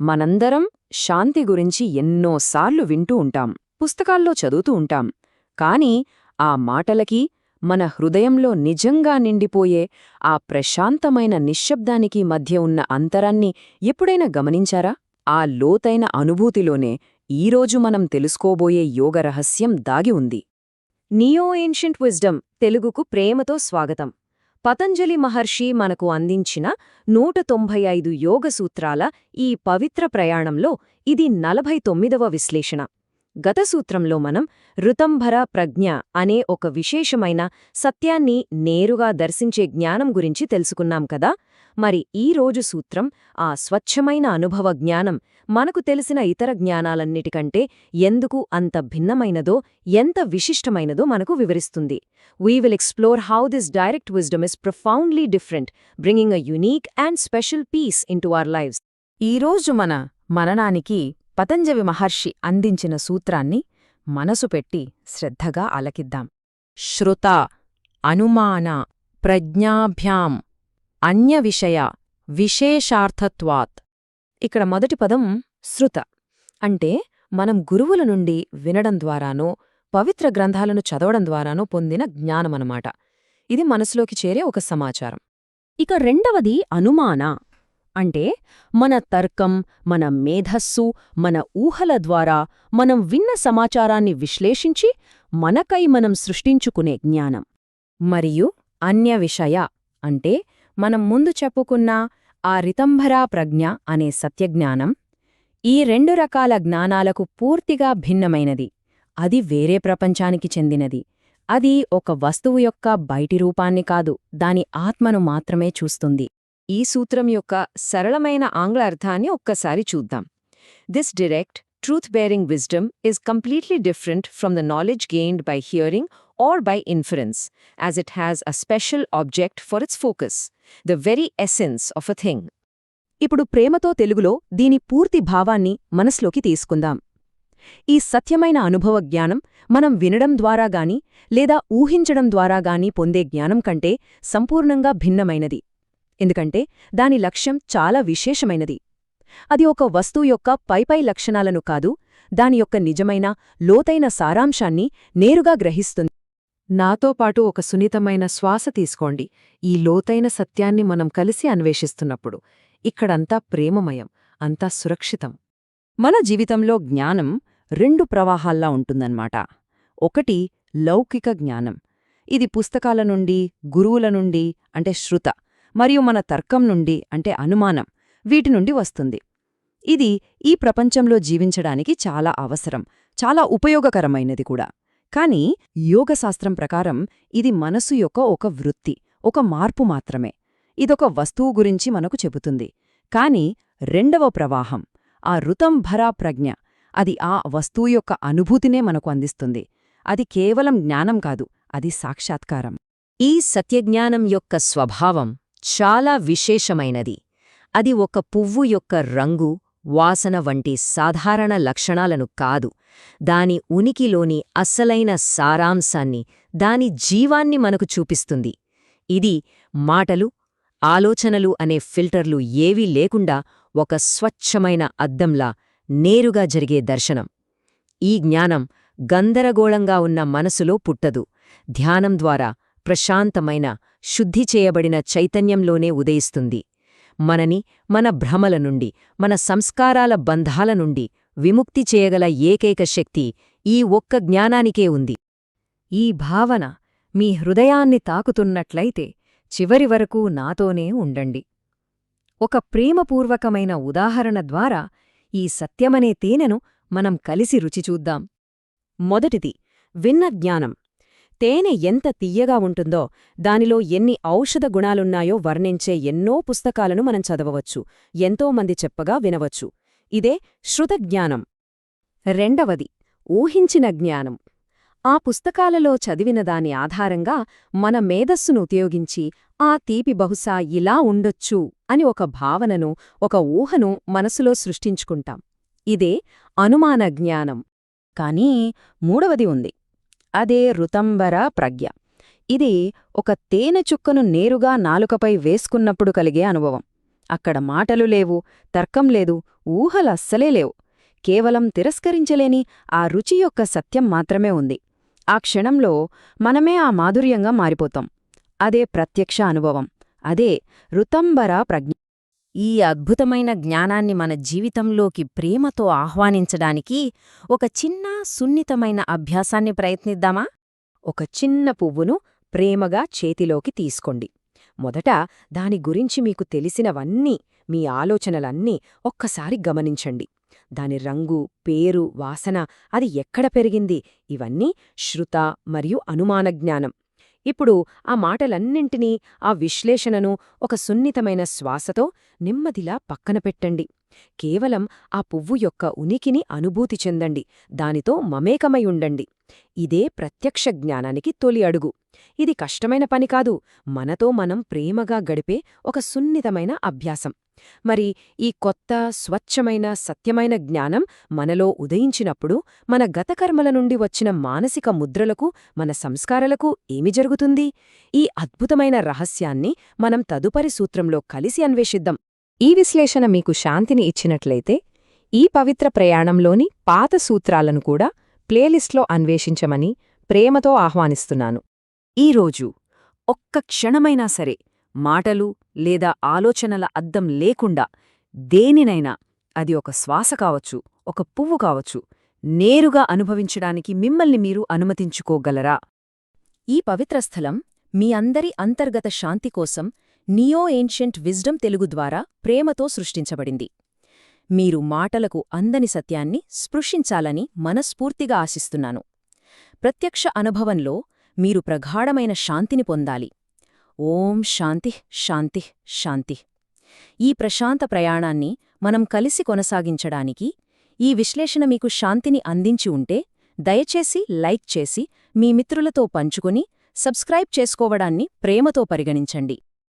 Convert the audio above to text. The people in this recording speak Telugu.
మనందరం శాంతి గురించి ఎన్నోసార్లు వింటూ ఉంటాం పుస్తకాల్లో చదువుతూ ఉంటాం. కాని ఆ మాటలకి మన హృదయంలో నిజంగా నిండిపోయే ఆ ప్రశాంతమైన నిశ్శబ్దానికి మధ్య ఉన్న అంతరాన్ని ఎప్పుడైనా గమనించారా? ఆ లోతైన అనుభూతిలోనే ఈరోజు మనం తెలుసుకోబోయే యోగ రహస్యం దాగి ఉంది. నియో ఏన్షియంట్ విజ్డమ్ తెలుగుకు ప్రేమతో స్వాగతం. పతంజలి మహర్షి మనకు అందించిన నూట తొంభై ఐదు యోగ సూత్రాల ఈ పవిత్ర ప్రయాణంలో ఇది నలభై తొమ్మిదవ విశ్లేషణ. గత సూత్రంలో మనం ఋతంభర ప్రజ్ఞ అనే ఒక విశేషమైన సత్యాన్ని నేరుగా దర్శించే జ్ఞానం గురించి తెలుసుకున్నాం కదా? మరి ఈ రోజు సూత్రం ఆ స్వచ్ఛమైన అనుభవ జ్ఞానం మనకు తెలిసిన ఇతర జ్ఞానాలన్నిటికంటే ఎందుకు అంత భిన్నమైనదో ఎంత విశిష్టమైనదో మనకు వివరిస్తుంది. We will explore how this direct wisdom is profoundly different bringing a unique and special piece into our lives ఈరోజు మన మననానికి పతంజలి మహర్షి అందించిన సూత్రాన్ని మనసు పెట్టి శ్రద్ధగా అలకిద్దాం శ్రుత అనుమాన ప్రజ్ఞాభ్యాం అన్యవిషయ విశేషార్థత్వాత్. ఇక్కడ మొదటి పదం శృత అంటే మనం గురువుల నుండి వినడం ద్వారానో పవిత్ర గ్రంథాలను చదవడం ద్వారానో పొందిన జ్ఞానమనమాట. ఇది మనసులోకి చేరే ఒక సమాచారం. ఇక రెండవది అనుమాన. అంటే మన తర్కం మన మేధస్సు మన ఊహల ద్వారా మనం విన్న సమాచారాన్ని విశ్లేషించి మనకై మనం సృష్టించుకునే జ్ఞానం. మరియు అన్య విషయ అంటే మనం ముందు చెప్పుకున్న ఆ రితంభరా ప్రజ్ఞ అనే సత్యజ్ఞానం ఈ రెండు రకాల జ్ఞానాలకు పూర్తిగా భిన్నమైనది. అది వేరే ప్రపంచానికి చెందినది. అది ఒక వస్తువు యొక్క బయటి రూపాన్ని కాదు దాని ఆత్మను మాత్రమే చూస్తుంది. ఈ సూత్రం యొక్క సరళమైన ఆంగ్ల అర్థాన్ని ఒక్కసారి చూద్దాం. This direct truth bearing wisdom is completely different from the knowledge gained by hearing or by inference as it has a special object for its focus the very essence of a thing ఇప్పుడు ప్రేమతో తెలుగులో దీని పూర్తి భావాన్ని మనస్లోకి తీసుకుందాం. ఈ సత్యమైన అనుభవ జ్ఞానం మనం వినడం ద్వారా గాని లేదా ఊహించడం ద్వారా గాని పొందే జ్ఞానం కంటే సంపూర్ణంగా భిన్నమైనది. ఎందుకంటే దాని లక్ష్యం చాలా విశేషమైనది. అది ఒక వస్తువు యొక్క పైపై లక్షణాలను కాదు దాని యొక్క నిజమైన లోతైన సారాంశాన్ని నేరుగా గ్రహిస్తుంది. నాతో పాటు ఒక సున్నితమైన శ్వాస తీసుకోండి. ఈ లోతైన సత్యాన్ని మనం కలిసి అన్వేషిస్తున్నప్పుడు ఇక్కడంతా ప్రేమమయం అంతా సురక్షితం. మన జీవితంలో జ్ఞానం రెండు ప్రవాహాల్లా ఉంటుందన్నమాట. ఒకటి లౌకిక జ్ఞానం. ఇది పుస్తకాల నుండి గురువుల నుండి అంటే శృత. మరియు మన తర్కం నుండి అంటే అనుమానం వీటి నుండి వస్తుంది. ఇది ఈ ప్రపంచంలో జీవించడానికి చాలా అవసరం చాలా ఉపయోగకరమైనది కూడా. కాని యోగశాస్త్రం ప్రకారం ఇది మనసు యొక్క ఒక వృత్తి ఒక మార్పు మాత్రమే. ఇదొక వస్తువు గురించి మనకు చెబుతుంది. కాని రెండవ ప్రవాహం ఆ ఋతంభరా ప్రజ్ఞ అది ఆ వస్తువు యొక్క అనుభూతినే మనకు అందిస్తుంది. అది కేవలం జ్ఞానం కాదు అది సాక్షాత్కారం. ఈ సత్యజ్ఞానం యొక్క స్వభావం చాలా విశేషమైనది. అది ఒక పువ్వు యొక్క రంగు వాసన వంటి సాధారణ లక్షణాలను కాదు. దాని ఉనికిలోని అస్సలైన సారాంశాన్ని దాని జీవాన్ని మనకు చూపిస్తుంది. ఇది మాటలు ఆలోచనలు అనే ఫిల్టర్లు ఏవీ లేకుండా ఒక స్వచ్ఛమైన అద్దంలా నేరుగా జరిగే దర్శనం. ఈ జ్ఞానం గందరగోళంగా ఉన్న మనసులో పుట్టదు. ధ్యానం ద్వారా ప్రశాంతమైన శుద్ధి చేయబడిన చైతన్యంలోనే ఉదయిస్తుంది. మనని మన భ్రమల నుండి మన సంస్కారాల బంధాల నుండి విముక్తి చేయగల ఏకైక శక్తి ఈ ఒక్క జ్ఞానానికే ఉంది. ఈ భావన మీ హృదయాన్ని తాకుతున్నట్లయితే చివరి వరకు నాతోనే ఉండండి. ఒక ప్రేమపూర్వకమైన ఉదాహరణ ద్వారా ఈ సత్యమనే తేనెను మనం కలిసి రుచిచూద్దాం మొదటిది విన్న జ్ఞానం. తేనె ఎంత తియ్యగా ఉంటుందో దానిలో ఎన్ని ఔషధ గుణాలున్నాయో వర్ణించే ఎన్నో పుస్తకాలను మనం చదవవచ్చు ఎంతోమంది చెప్పగా వినవచ్చు. ఇదే శృతజ్ఞానం రెండవది ఊహించిన జ్ఞానం. ఆ పుస్తకాలలో చదివిన దాని ఆధారంగా మన మేధస్సును ఉపయోగించి ఆ తీపి బహుశా ఇలా ఉండొచ్చు అని ఒక భావనను ఒక ఊహను మనసులో సృష్టించుకుంటాం. ఇదే అనుమాన జ్ఞానం. కానీ మూడవది ఉంది. అదే రుతంబర ప్రజ్ఞ. ఇది ఒక తేనె చుక్కను నేరుగా నాలుకపై వేసుకున్నప్పుడు కలిగే అనుభవం. అక్కడ మాటలు లేవు తర్కం లేదు ఊహలస్సలే లేవు. కేవలం తిరస్కరించలేని ఆ రుచి యొక్క సత్యం మాత్రమే ఉంది. ఆ క్షణంలో మనమే ఆ మాధుర్యంగా మారిపోతాం. అదే ప్రత్యక్ష అనుభవం. అదే రుతంబర ప్రజ్ఞ. ఈ అద్భుతమైన జ్ఞానాన్ని మన జీవితంలోకి ప్రేమతో ఆహ్వానించడానికి ఒక చిన్న సున్నితమైన అభ్యాసాన్ని ప్రయత్నిద్దామా? ఒక చిన్న పువ్వును ప్రేమగా చేతిలోకి తీసుకోండి. మొదట దాని గురించి మీకు తెలిసినవన్నీ మీ ఆలోచనలన్నీ ఒక్కసారి గమనించండి. దాని రంగు పేరు వాసన అది ఎక్కడ పెరిగింది? ఇవన్నీ శృత మరియు అనుమాన జ్ఞానం. ఇప్పుడు ఆ మాటలన్నింటినీ ఆ విశ్లేషణను ఒక సున్నితమైన శ్వాసతో నెమ్మదిలా పక్కన పెట్టండి. కేవలం ఆ పువ్వు యొక్క ఉనికిని అనుభూతి చెందండి దానితో మమేకమై ఉండండి. ఇదే ప్రత్యక్ష జ్ఞానానికి తొలి అడుగు. ఇది కష్టమైన పని కాదు మనతో మనం ప్రేమగా గడిపే ఒక సున్నితమైన అభ్యాసం. మరి ఈ కొత్త స్వచ్ఛమైన సత్యమైన జ్ఞానం మనలో ఉదయించినప్పుడు మన గతకర్మల నుండి వచ్చిన మానసిక ముద్రలకు మన సంస్కారాలకు ఏమి జరుగుతుంది? ఈ అద్భుతమైన రహస్యాన్ని మనం తదుపరి సూత్రంలో కలిసి అన్వేషిద్దాం. ఈ విశ్లేషణ మీకు శాంతిని ఇచ్చినట్లయితే ఈ పవిత్ర ప్రయాణంలోని పాత సూత్రాలను కూడా ప్లేలిస్ట్లో అన్వేషించమని ప్రేమతో ఆహ్వానిస్తున్నాను. ఈరోజు ఒక్క క్షణమైనా సరే మాటలు లేదా ఆలోచనల అద్దం లేకుండా దేనినైనా అది ఒక శ్వాస కావచ్చు ఒక పువ్వు కావచ్చు నేరుగా అనుభవించడానికి మిమ్మల్ని మీరు అనుమతించుకోగలరా? ఈ పవిత్ర స్థలం మీ అందరి అంతర్గత శాంతి కోసం నియో ఏన్షియంట్ విజ్డమ్ తెలుగు ద్వారా ప్రేమతో సృష్టించబడింది. మీరు మాటలకు అందని సత్యాన్ని స్పృశించాలని మనస్ఫూర్తిగా ఆశిస్తున్నాను. ప్రత్యక్ష అనుభవంలో మీరు ప్రగాఢమైన శాంతిని పొందాలి. ఓం శాంతి శాంతి శాంతి. ఈ ప్రశాంత ప్రయాణాన్ని మనం కలిసి కొనసాగించడానికి ఈ విశ్లేషణ మీకు శాంతిని అందించి ఉంటే దయచేసి లైక్ చేసి మీ మిత్రులతో పంచుకుని సబ్స్క్రైబ్ చేసుకోవడాన్ని ప్రేమతో పరిగణించండి.